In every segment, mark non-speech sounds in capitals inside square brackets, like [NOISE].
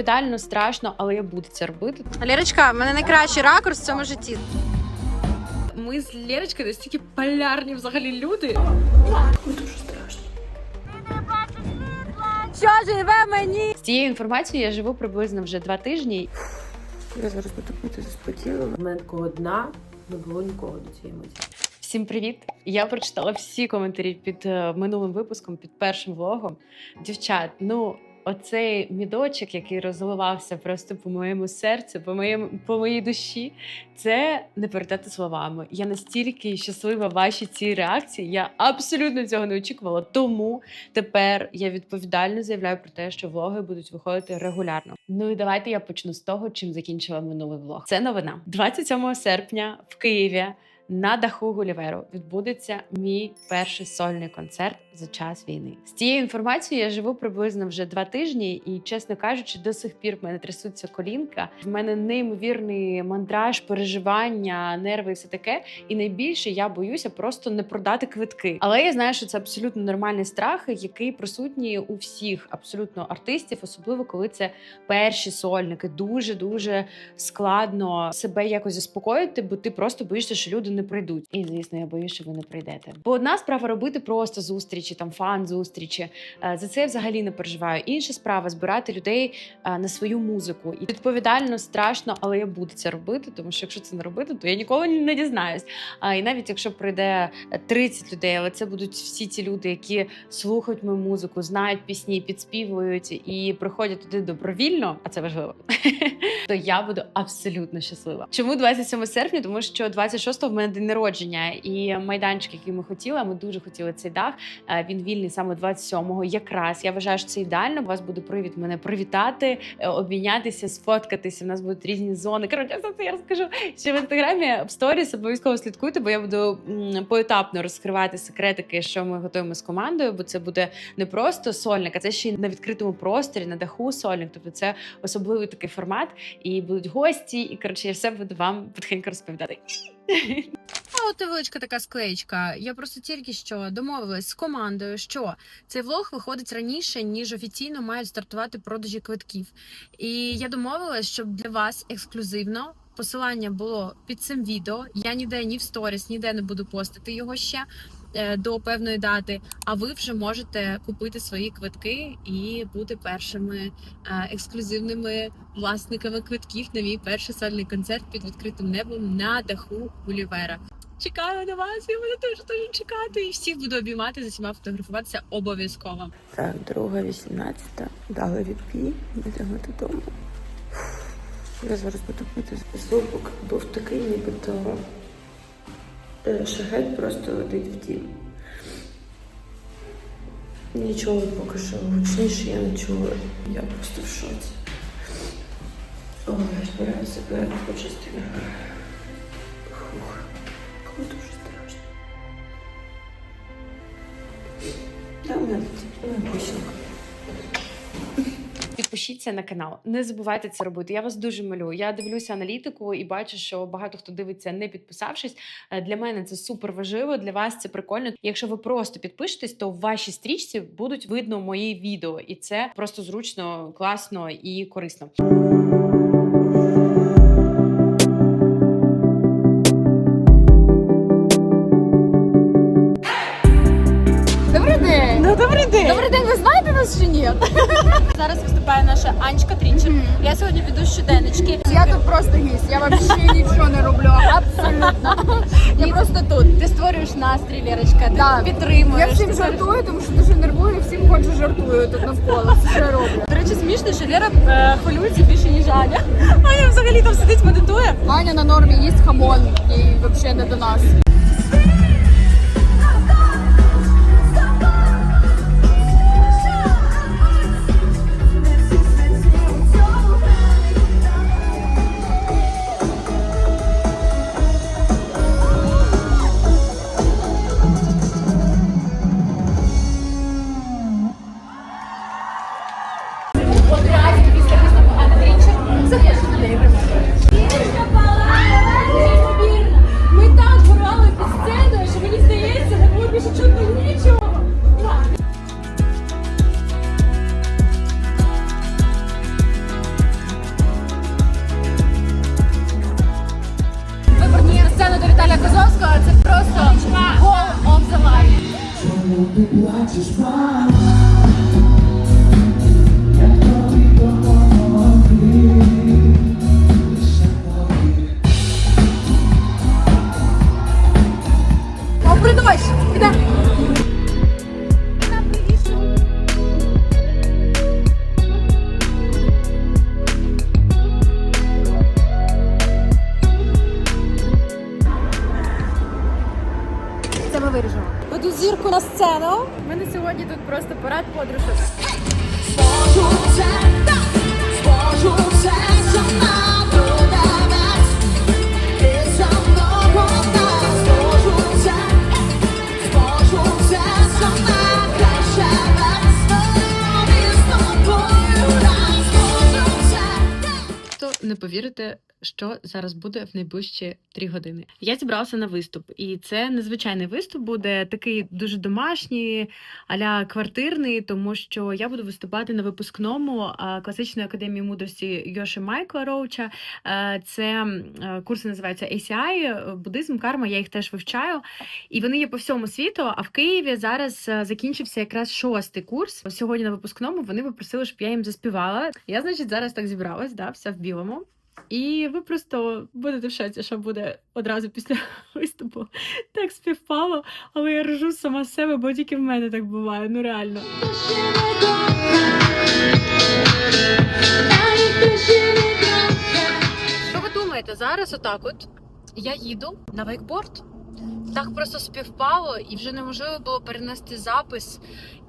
відповідально, страшно, але я буду це робити. Лірочка, в мене найкращий ракурс в цьому житті. Ми з Лєрочкою настільки полярні взагалі люди. Що живе мені? З цією інформацією я живу приблизно вже два тижні. Я зараз буду пити заспокійливо. У мене такого дна не було нікого до цієї миті. Всім привіт! Я прочитала всі коментарі під е, минулим випуском, під першим влогом. Дівчат, ну. Оцей мідочок, який розливався просто по моєму серцю, по моєму по моїй душі, це не передати словами. Я настільки щаслива вашій цій реакції. Я абсолютно цього не очікувала. Тому тепер я відповідально заявляю про те, що влоги будуть виходити регулярно. Ну і давайте я почну з того, чим закінчила минулий влог. Це новина 27 серпня в Києві. На даху Гуліверу відбудеться мій перший сольний концерт за час війни. З цією інформацією я живу приблизно вже два тижні, і, чесно кажучи, до сих пір в мене трясуться колінка. В мене неймовірний мандраж, переживання, нерви і все таке. І найбільше я боюся просто не продати квитки. Але я знаю, що це абсолютно нормальний страх, який присутній у всіх абсолютно артистів, особливо коли це перші сольники. Дуже дуже складно себе якось заспокоїти, бо ти просто боїшся, що люди не прийдуть. І звісно, я боюся, що ви не прийдете. Бо одна справа робити просто зустрічі, там фан зустрічі. Е, За це я взагалі не переживаю. Інша справа збирати людей е, на свою музику. І відповідально страшно, але я буду це робити, тому що якщо це не робити, то я ніколи не дізнаюсь. А і навіть якщо прийде е, 30 людей, але це будуть всі ті люди, які слухають мою музику, знають пісні, підспівують і приходять туди добровільно, а це важливо. [LAUGHS] То я буду абсолютно щаслива. Чому 27 серпня? Тому що 26-го в мене день народження, і майданчик, який ми хотіли, ми дуже хотіли цей дах. е, Він вільний саме 27-го. Якраз я вважаю, що це ідеально. У вас буде привід мене привітати, е, обмінятися, сфоткатися. У нас будуть різні зони. Коротше, за це я розкажу. Ще в інстаграмі в сторіс обов'язково слідкуйте, бо я буду поетапно розкривати секретики, що ми готуємо з командою, бо це буде не просто сольник, а це ще й на відкритому просторі, на даху сольник. Тобто це особливий такий формат, і будуть гості, і коротше, я все буду вам потихеньку розповідати. А от величка така склеєчка. Я просто тільки що домовилась з командою, що цей влог виходить раніше, ніж офіційно мають стартувати продажі квитків. І я домовилась, щоб для вас ексклюзивно посилання було під цим відео. Я ніде ні в сторіс, ніде не буду постити його ще. Е, До певної дати, а ви вже можете купити свої квитки і бути першими е, ексклюзивними власниками квитків на мій перший сольний концерт під відкритим небом на даху Гулівера. Чекаю на вас, я буду дуже дуже чекати. І всіх буду обіймати, з усіма фотографуватися обов'язково. Так, друга, 18 дали відбій, йдемо додому. Я зараз буду пити звук був такий, нібито шагет просто летить в дім. Нічого поки що гучніше я не чула. Я просто в шоці. Ой, я збираю себе почистити. Фух, коли дуже страшно. Та в мене ну, пісенька. Підпишіться на канал, не забувайте це робити. Я вас дуже малю. Я дивлюся аналітику і бачу, що багато хто дивиться, не підписавшись. Е, Для мене це супер важливо. Для вас це прикольно. Якщо ви просто підпишетесь, то в вашій стрічці будуть видно мої відео, і це просто зручно, класно і корисно. Добрий день! Ну, добрий день! Добрий день, ви знаєте нас чи ні? Зараз виступає наша Анечка Трінчер. Я сьогодні веду щоденнички. Я тут просто гість, я взагалі [LAUGHS] нічого не роблю. Абсолютно. Я просто тут. Ти створюєш настрій, Лірочка, ти Да. підтримуєш. Я всім ти жартую, тому що дуже нервую, і всім ходжу жартую тут навколо. Все що я роблю. До речі, смішно, що Лера е, хвилюється більше, ніж Аня. [LAUGHS] Аня взагалі там сидить, медитує. Аня на нормі їсть хамон, і взагалі не до нас. people I just want. Не повірите, що зараз буде в найближчі три години. Я зібралася на виступ, і це незвичайний виступ буде такий дуже домашній, аля квартирний, тому що я буду виступати на випускному класичної академії мудрості Йоши Майкла Роуча. Це курси називаються ACI, е, буддизм, карма. Я їх теж вивчаю. І вони є по всьому світу. А в Києві зараз е, закінчився якраз шостий курс. Сьогодні на випускному вони попросили, щоб я їм заспівала. Я, значить, зараз так зібралась, да, вся в білому. І ви просто будете в шоці, що буде одразу після [LAUGHS] виступу. Так співпало, але я ржу сама себе, бо тільки в мене так буває. Ну реально. Що ви думаєте? Зараз отак от я їду на вейкборд. Так просто співпало, і вже неможливо було перенести запис.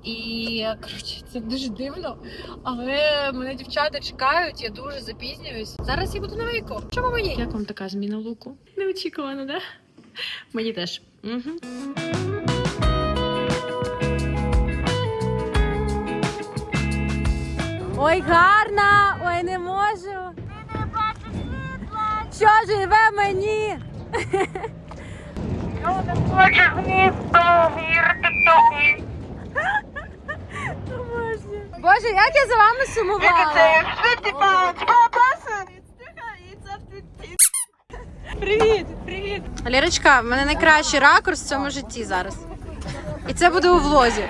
І коротше, це дуже дивно. Але мене дівчата чекають, я дуже запізнююсь. Зараз я буду на вейку. Чому мені? Як вам така зміна луку? Неочікувано, да? Мені теж. Угу. Ой, гарна! Ой, не можу. Що живе мені? [LAUGHS] Боже, як я за вами сумувала. Привіт, привіт. Лірочка, в мене найкращий ракурс в цьому житті зараз. І це буде у влозі.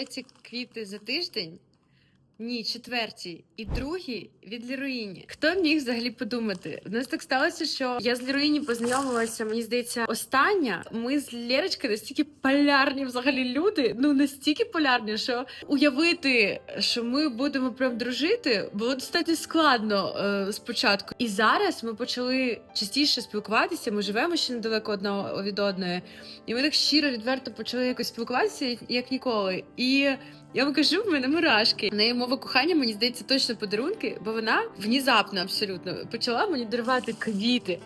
Треті квіти за тиждень. Ні, четверті і другі від Ліруїні. Хто міг взагалі подумати? У нас так сталося, що я з Ліруїні познайомилася, мені здається, остання. Ми з Лєрочкою настільки полярні взагалі люди. Ну настільки полярні, що уявити, що ми будемо прям дружити, було достатньо складно е, спочатку. І зараз ми почали частіше спілкуватися. Ми живемо ще недалеко одного від одної, і ми так щиро відверто почали якось спілкуватися, як ніколи. І я вам кажу, в мене мурашки. В неї мова кохання, мені здається, точно подарунки, бо вона внезапно абсолютно почала мені дарувати квіти.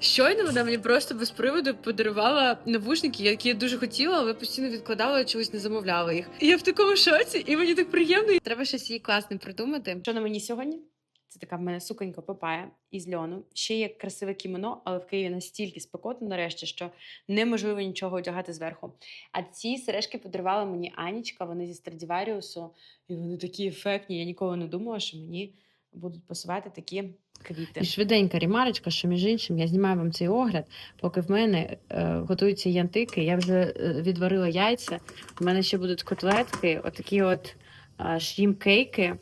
Щойно вона мені просто без приводу подарувала навушники, які я дуже хотіла, але постійно відкладала, чогось не замовляла їх. І я в такому шоці, і мені так приємно. Треба щось їй класне придумати. Що на мені сьогодні? Це така в мене суконька папая із льону. Ще є красиве кімоно, але в Києві настільки спекотно нарешті, що неможливо нічого одягати зверху. А ці сережки подарувала мені Анічка, вони зі Страдіваріусу, і вони такі ефектні. Я ніколи не думала, що мені будуть пасувати такі квіти. І швиденька рімарочка, що між іншим я знімаю вам цей огляд, поки в мене е, готуються янтики. Я вже е, відварила яйця. У мене ще будуть котлетки, отакі от шрім-кейки.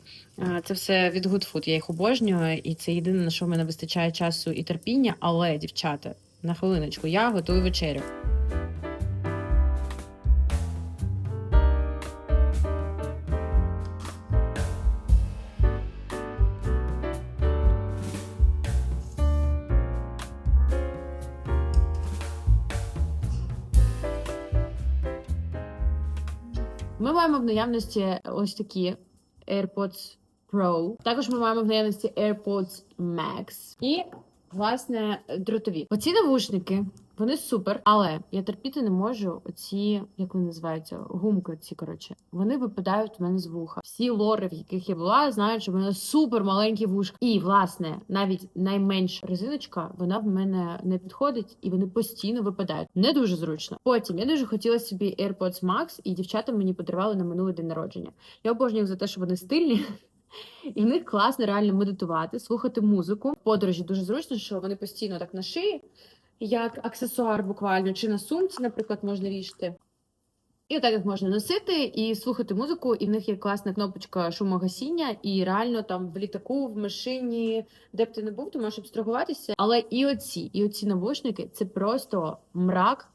Це все від Good Food. Я їх обожнюю, і це єдине, на що в мене вистачає часу і терпіння. Але, дівчата, на хвилиночку, я готую вечерю. Маємо в наявності ось такі AirPods Pro. Також ми маємо в наявності AirPods Max і власне дротові. Оці навушники. Вони супер, але я терпіти не можу оці, як вони називаються, гумки. Ці коротше, вони випадають в мене з вуха. Всі лори, в яких я була, знають, що в мене супер маленькі вушка. І власне, навіть найменша резиночка, вона в мене не підходить, і вони постійно випадають. Не дуже зручно. Потім я дуже хотіла собі AirPods Max, і дівчата мені подарували на минулий день народження. Я обожнюю їх за те, що вони стильні. І в них класно реально медитувати, слухати музику. Подорожі дуже зручно, що вони постійно так на шиї, як аксесуар буквально, чи на сумці, наприклад, можна вішати. І отак їх можна носити і слухати музику, і в них є класна кнопочка шумогасіння, і реально там в літаку, в машині, де б ти не був, ти можеш абстрагуватися. Але і оці, і оці навушники це просто мрак,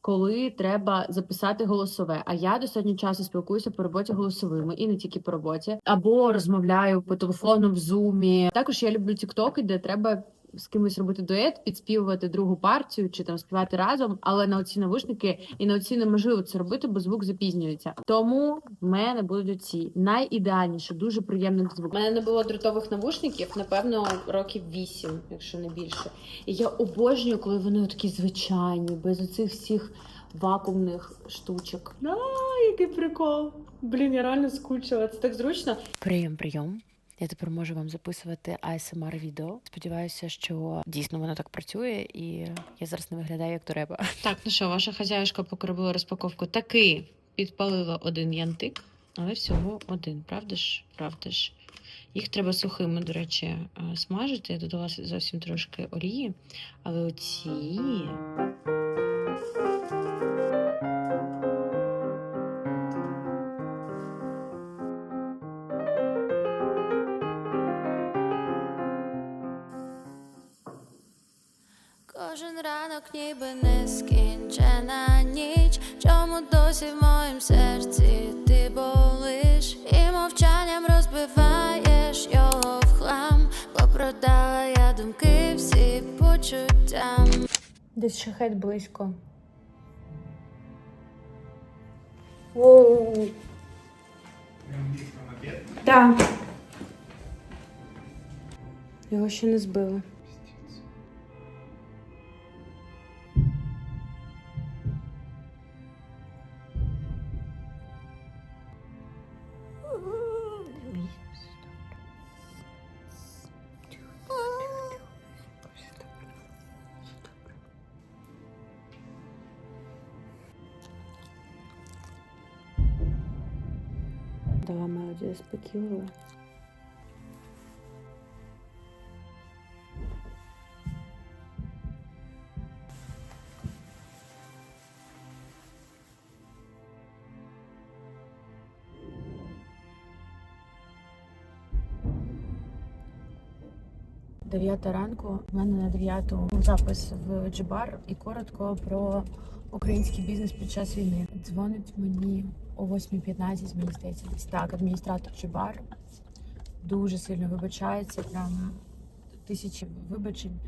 коли треба записати голосове. А я достатньо часу спілкуюся по роботі голосовими і не тільки по роботі, або розмовляю по телефону в зумі. Також я люблю тіктоки, де треба. З кимось робити дует, підспівувати другу партію чи там співати разом, але на оці навушники і на оці неможливо це робити, бо звук запізнюється. Тому в мене будуть оці найідеальніші, дуже приємний звук. У мене не було дротових навушників, напевно, років вісім, якщо не більше. І я обожнюю, коли вони такі звичайні, без оцих всіх вакуумних штучок. А, який прикол! Блін, я реально скучила. Це так зручно. Прийом, прийом. Я тепер можу вам записувати ASMR відео. Сподіваюся, що дійсно воно так працює, і я зараз не виглядаю як треба. [LAUGHS] Так, ну що, ваша хазяюшка, поки робила розпаковку, таки підпалила один янтик, але всього один, правда ж? Правда ж? Їх треба сухими, до речі, е, смажити. Я додала зовсім трошки олії, але оці. Десь шахет близько. Воу. Так. Його ще не збили. Дала мелодію заспокійливо. Дев'ята ранку. У мене на дев'яту запис в Джибар і коротко про український бізнес під час війни. Дзвонить мені о 8.15, мені здається, десь так. Адміністратор Чубар дуже сильно вибачається, прям тисячі вибачень.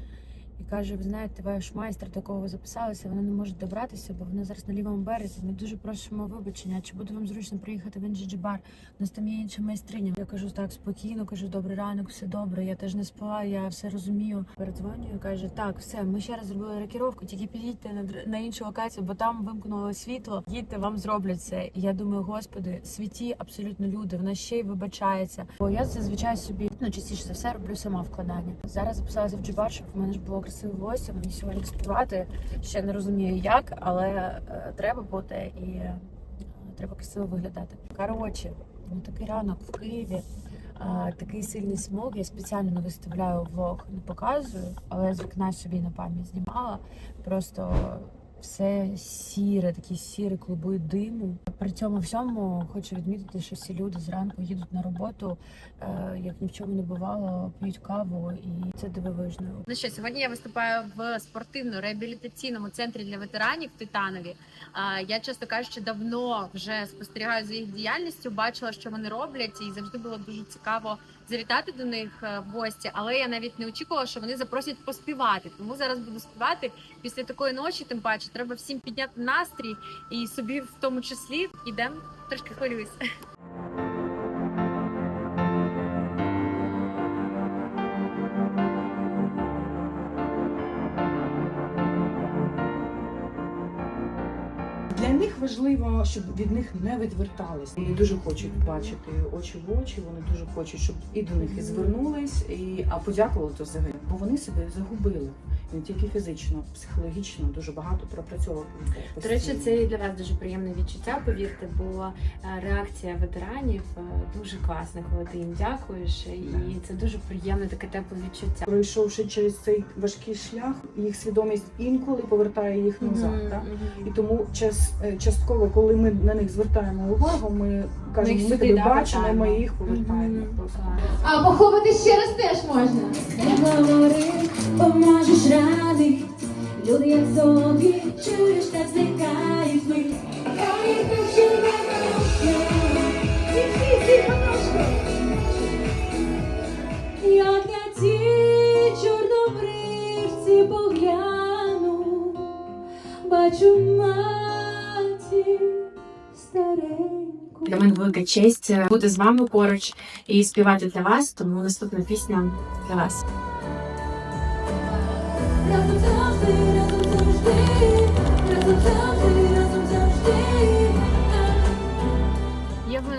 І каже: ви знаєте, ваш майстер, до кого ви записалися, вона не може добратися, бо вона зараз на лівому березі. Ми дуже просимо вибачення. Чи буде вам зручно приїхати в інший джибар? У нас там є інша майстриня. Я кажу так спокійно, кажу, добрий ранок, все добре. Я теж не спала, я все розумію. Передзвонюю, каже, так, все, ми ще раз зробили рокіровку, тільки підійдьте на, на іншу локацію, бо там вимкнуло світло. Їдьте, вам зроблять це. І я думаю, господи, святі абсолютно люди. Вона ще й вибачається. Бо я зазвичай собі ну частіше за все роблю сама вкладання. Зараз записалася в джибар, щоб в мене ж було красиве волосся. Мені сьогодні співати. Ще не розумію як, але е, треба бути і е, треба красиво виглядати. Коротше, ну такий ранок в Києві. Такий сильний смог. Я спеціально не виставляю влог, не показую, але з вікна собі на пам'ять знімала. Просто все сіре, такі сірі клуби диму. При цьому всьому хочу відмітити, що всі люди зранку їдуть на роботу, е, як ні в чому не бувало, п'ють каву, і це дивовижно. Ну що, сьогодні я виступаю в спортивно-реабілітаційному центрі для ветеранів в Титанові. Я, чесно кажучи, давно вже спостерігаю за їх діяльністю, бачила, що вони роблять, і завжди було дуже цікаво завітати до них е, в гості. Але я навіть не очікувала, що вони запросять поспівати. Тому зараз буду співати після такої ночі. Тим паче, треба всім підняти настрій і собі в тому числі. Ідемо трошки хвилююсь. Важливо, щоб від них не відвертались. Вони дуже хочуть бачити очі в очі. Вони дуже хочуть, щоб і до них і звернулись, і а подякували то взагалі. Бо вони себе загубили не тільки фізично, психологічно, дуже багато пропрацьовували. До речі, це і для вас дуже приємне відчуття, повірте, бо е, реакція ветеранів е, дуже класна, коли ти їм дякуєш, і це дуже приємне таке тепле відчуття. пройшовши через цей важкий шлях, їх свідомість інколи повертає їх назад. Мгм, так? І тому час, е, частково, коли ми на них звертаємо увагу, ми кажемо, їх ми тебе да, бачимо, ми їх повертаємо. Мгм. Просто. А поховати ще раз теж можна. Говори, помажеш рани, люди як зомбі, чуєш та зникають ми. Як на ті чорнобривці погляну, бачу матір стареньку. Для мене велика честь бути з вами поруч і співати для вас. Тому наступна пісня для вас.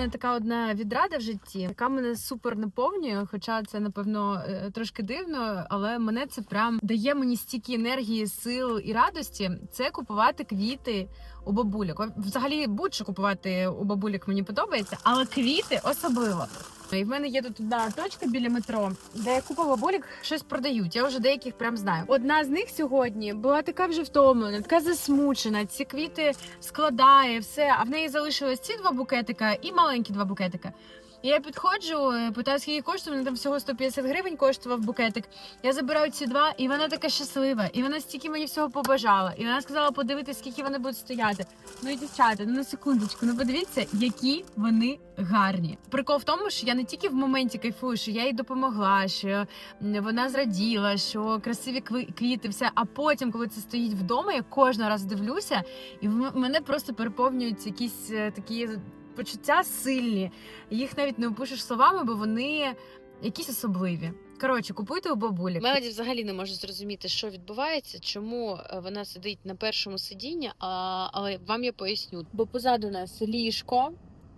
Така одна відрада в житті, яка мене супер наповнює. Хоча це напевно е, трошки дивно, але мене це прям дає мені стільки енергії, сил і радості. Це купувати квіти у бабуляк. Взагалі будь-що купувати у бабуляк мені подобається, але квіти особливо. І в мене є тут одна точка біля метро, де купа бабулік щось продають. Я вже деяких прям знаю. Одна з них сьогодні була така вже втомлена, така засмучена. Ці квіти складає все. А в неї залишилось ці два букетика і маленькі два букетика. І я підходжу, е, питаю, скільки коштує, вони там всього 150 гривень коштував букетик. Я забираю ці два, і вона така щаслива. І вона стільки мені всього побажала. І вона сказала подивитися, скільки вони будуть стояти. Ну і дівчата, ну на секундочку, ну подивіться, які вони гарні. Прикол в тому, що я не тільки в моменті кайфую, що я їй допомогла, що вона зраділа, що красиві квіти, все. А потім, коли це стоїть вдома, я кожного раз дивлюся, і в мене просто переповнюють якісь е, такі почуття сильні. Їх навіть не опишеш словами, бо вони якісь особливі. Коротше, купуйте у бабулі. Мелоді взагалі не може зрозуміти, що відбувається, чому е, вона сидить на першому сидінні, а, але вам я поясню. Бо позаду нас ліжко,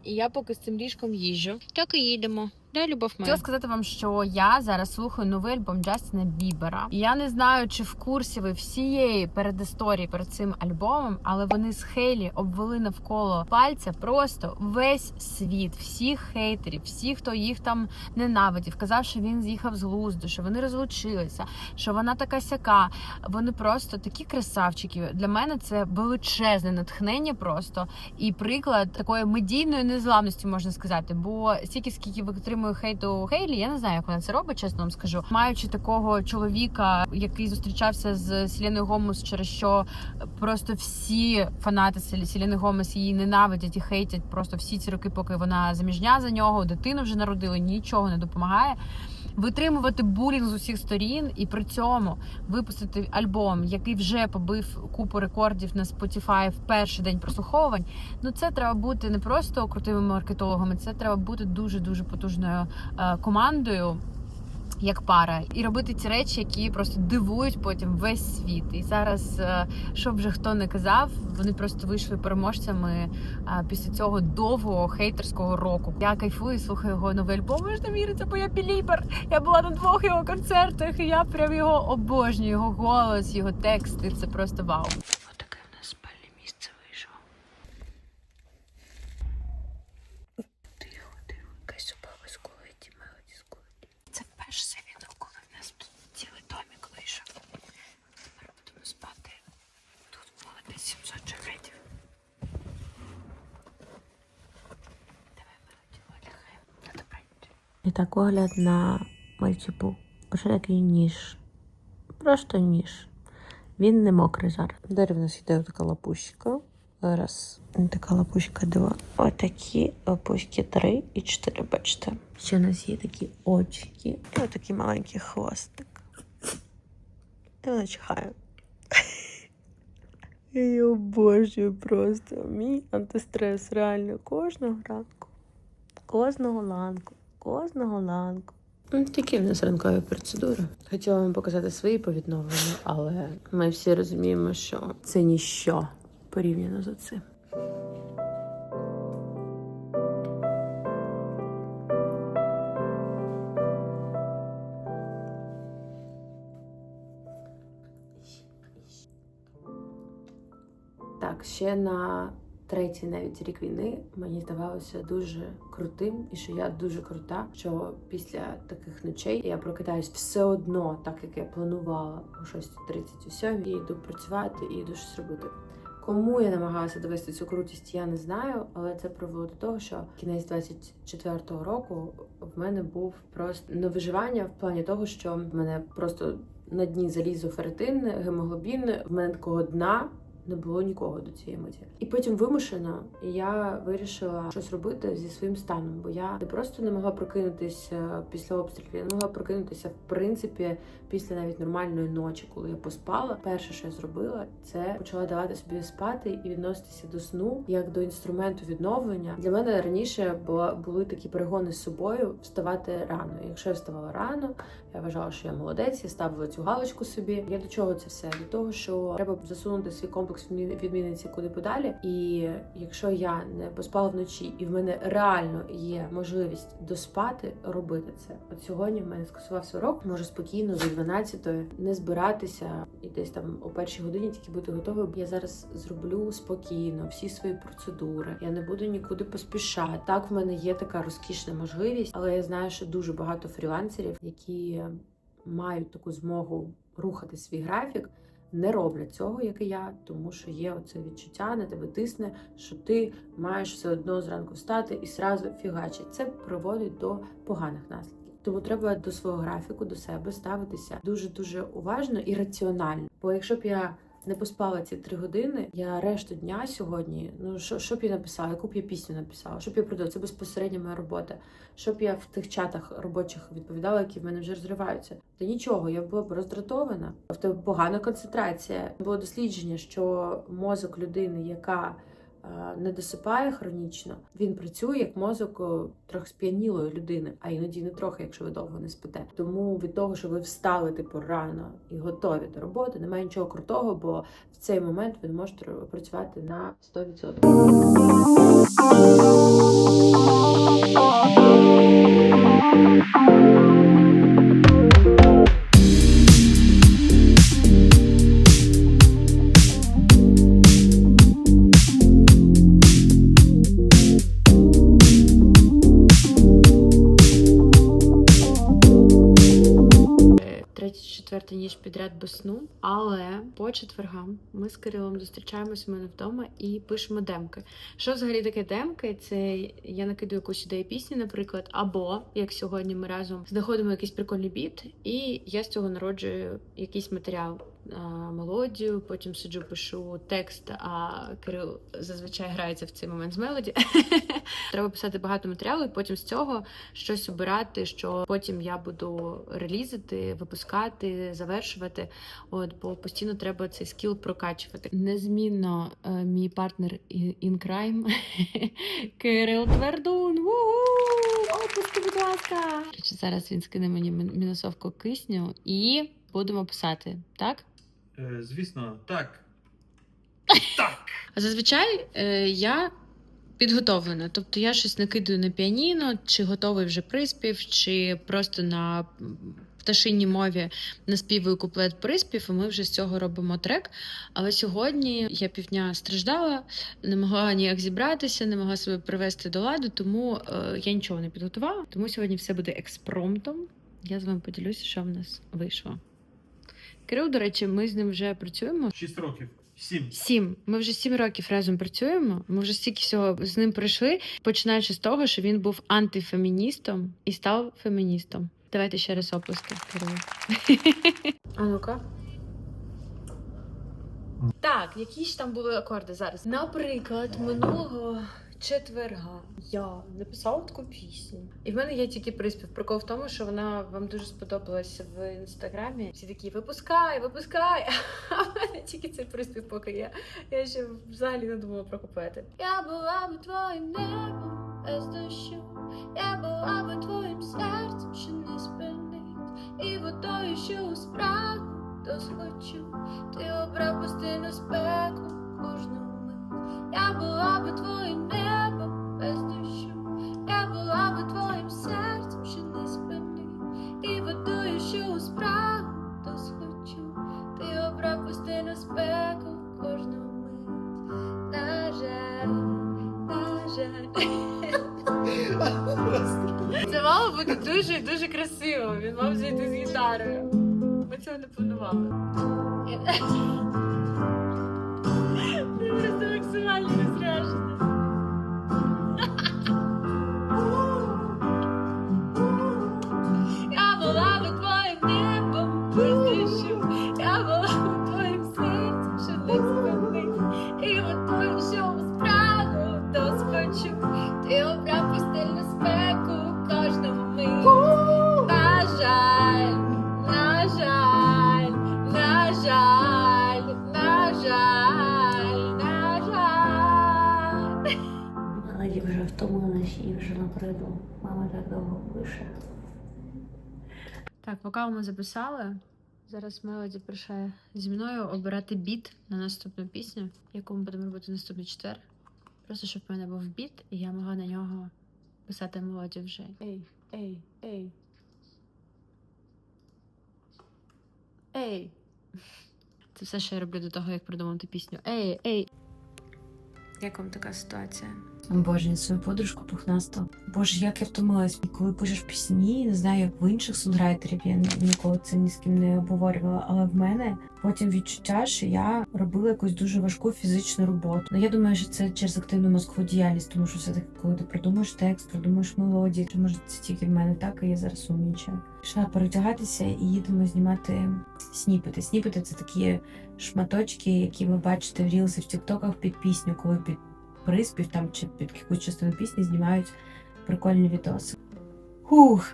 і я поки з цим ліжком їжджу. Так і їдемо. Да, любов моя. Хотіла сказати вам, що я зараз слухаю новий альбом Джастіна Бібера. Я не знаю, чи в курсі ви всієї передісторії перед цим альбомом, але вони з Хейлі обвели навколо пальця просто весь світ, всіх хейтерів, всіх, хто їх там ненавидів, казав, що він з'їхав з глузду, що вони розлучилися, що вона така сяка. Вони просто такі красавчики. Для мене це величезне натхнення просто і приклад такої медійної незламності можна сказати. Бо стільки скільки отримую хейту Хейлі, я не знаю, як вона це робить, чесно вам скажу. Маючи такого чоловіка, який зустрічався з Селіною Гомес, через що просто всі фанати Селі- Селіни Гомес її ненавидять і хейтять просто всі ці роки, поки вона заміжня за нього, дитину вже народили, нічого не допомагає. Витримувати булінг з усіх сторін і при цьому випустити альбом, який вже побив купу рекордів на Spotify в перший день прослуховувань. Ну це треба бути не просто крутими маркетологами, це треба бути дуже дуже потужною е, командою. Як пара, і робити ці речі, які просто дивують потім весь світ. І зараз, е, що вже хто не казав, вони просто вийшли переможцями е, після цього довгого хейтерського року. Я кайфую, слухаю його новий альбом. Ви ж не вірите, бо я білібер. Я була на двох його концертах, і я прям його обожнюю. Його голос, його тексти. Це просто вау. Отаке в нас спальне місце вийшло. Тихо, тихо, якась собака скулить, мелоді скулить. Це перше відео, коли в нас тут цілий домик вийшов. Тепер будемо спати. Тут було десь 700 шахетів. Давай, мелоді, лягаємо. На добраніч. І так огляд на мальчипу. Вже такий ніж. Просто ніж. Він не мокрий зараз. Далі в нас йде така лапусика. Раз. Така лапуська два. Отакі лапуськи три і чотири, бачите. Ще у нас є такі очки. І отакий маленький хвостик. І вона чихає. [LAUGHS] Я її просто. Мій антистрес реально кожного ранку. Кожного ланку. Кожного ланку. Такі в нас ранкові процедури. Хотіла вам показати свої по відновленню, але ми всі розуміємо, що це ніщо порівняно з цим. Так, ще на третій навіть рік війни мені здавалося дуже крутим, і що я дуже крута. Що після таких ночей я прокидаюсь все одно, так як я планувала о 6.30 у 7 і йду працювати і йду щось робити. Кому я намагалася довести цю крутість, я не знаю, але це привело до того, що кінець 24-го року в мене був просто на виживання в плані того, що в мене просто на дні залізо ферритин, гемоглобін, в мене такого дна не було нікого до цієї миті. І потім вимушено я вирішила щось робити зі своїм станом, бо я не просто не могла прокинутися після обстрілів, я не могла прокинутися в принципі після навіть нормальної ночі, коли я поспала. Перше, що я зробила, це почала давати собі спати і відноситися до сну як до інструменту відновлення. Для мене раніше були такі перегони з собою вставати рано. Якщо я вставала рано, я вважала, що я молодець, я ставила цю галочку собі. Я до чого це все? До того, що треба засунути свій комплекс відмі- відмінниці куди подалі. І якщо я не поспала вночі, і в мене реально є можливість доспати, робити це. От сьогодні в мене скасувався урок, можу спокійно до 12-ї не збиратися і десь там о першій годині тільки бути готовою. Я зараз зроблю спокійно всі свої процедури. Я не буду нікуди поспішати. Так, в мене є така розкішна можливість, але я знаю, що дуже багато фрілансерів, які мають таку змогу рухати свій графік. Не роблять цього, як і я, тому що є оце відчуття на тебе тисне, що ти маєш все одно зранку встати і сразу фігачить. Це приводить до поганих наслідків. Тому треба до свого графіку, до себе ставитися дуже дуже уважно і раціонально. Бо якщо б я не поспала ці три години, я решту дня сьогодні, ну що, що б я написала, яку б я пісню написала, що б я продала, це безпосередньо моя робота. Що б я в тих чатах робочих відповідала, які в мене вже розриваються. Та нічого, я була б роздратована. Тебе погана концентрація. Було дослідження, що мозок людини, яка не досипає хронічно, він працює як мозок е, трохи сп'янілої людини, а іноді не трохи, якщо ви довго не спите. Тому від того, що ви встали типу рано і готові до роботи, немає нічого крутого, бо в цей момент ви можете працювати на 100%. Третій, ніч підряд без сну. Але по четвергам ми з Кирилом зустрічаємось у мене вдома і пишемо демки. Що взагалі таке демки? Це я накидую якусь ідею пісні, наприклад, або як сьогодні ми разом знаходимо якийсь прикольний біт, і я з цього народжую якийсь матеріал. А, Мелодію, потім сиджу, пишу текст, а Кирил зазвичай грається в цей момент з мелоді. [LAUGHS] Треба писати багато матеріалу, і потім з цього щось обирати, що потім я буду релізити, випускати, завершувати. От, бо постійно треба цей скіл прокачувати. Незмінно е, мій партнер in crime [LAUGHS] Кирил Твердун. Ву-ху! Будь ласка. Зараз він скине мені мін- мінусовку кисню і будемо писати, так? Е, звісно, так. Так. А зазвичай е, я підготовлена. Тобто я щось накидаю на піаніно, чи готовий вже приспів, чи просто на пташинній мові наспівую куплет приспів, і ми вже з цього робимо трек. Але сьогодні я півдня страждала, не могла ніяк зібратися, не могла себе привести до ладу, тому е, я нічого не підготувала. Тому сьогодні все буде експромтом. Я з вами поділюся, що в нас вийшло. Кирил, до речі, ми з ним вже працюємо. Шість років. Сім. Сім. Ми вже сім років разом працюємо. Ми вже стільки всього з ним пройшли, починаючи з того, що він був антифеміністом і став феміністом. Давайте ще раз оплески. [LAUGHS] А ну-ка. Так, які ж там були акорди зараз? Наприклад, минулого четверга я написала таку пісню. І в мене є тільки приспів. Прикол в тому, що вона вам дуже сподобалася в інстаграмі. Всі такі випускай, випускай. [LAUGHS] А в мене тільки цей приспів поки є. Я ще взагалі не думала про куплети. Я була би твоїм небом без дощу. Я була би твоїм серцем, що не спинить, і водою, що у спрагу досхочу. Ти обрав постійну спеку кожну. Я була би твоїм небом без дощу, я була би твоїм серцем, що не спинить, і водою, що у спрагу то схочу. Ти обрав пустину спеку кожну мить. На жаль, на жаль. Це мало бути дуже дуже красиво. Він мав зайти з гітарою. Ми цього не планували. [LAUGHS] Просто максимально не Я Довго пише. Так, вокал ми записали. Зараз Мелоді прийшла зі мною обирати біт на наступну пісню, яку ми будемо робити наступний четвер. Просто щоб в мене був біт, і я могла на нього писати мелодію вже. Ей, ей, ей. Ей. Це все, що я роблю до того, як придумати пісню. Ей, ей. Як вам така ситуація? Обожнюю свою подружку пухнасту. Боже, як я втомилась, коли пишеш пісні, не знаю, як в інших судрайтерів, я ніколи це ні з ким не обговорювала. Але в мене потім відчуття, що я робила якусь дуже важку фізичну роботу. Ну я думаю, що це через активну мозкову діяльність, тому що все таки, коли ти придумаєш текст, придумаєш мелодії, то може це тільки в мене так, і я зараз умнічаю. Пішла перетягатися і їдемо знімати сніпети. Сніпети це такі шматочки, які ви бачите в рілсі в тіктоках під пісню, коли під приспів там чи під якусь частину пісні знімають прикольні відоси. Хух,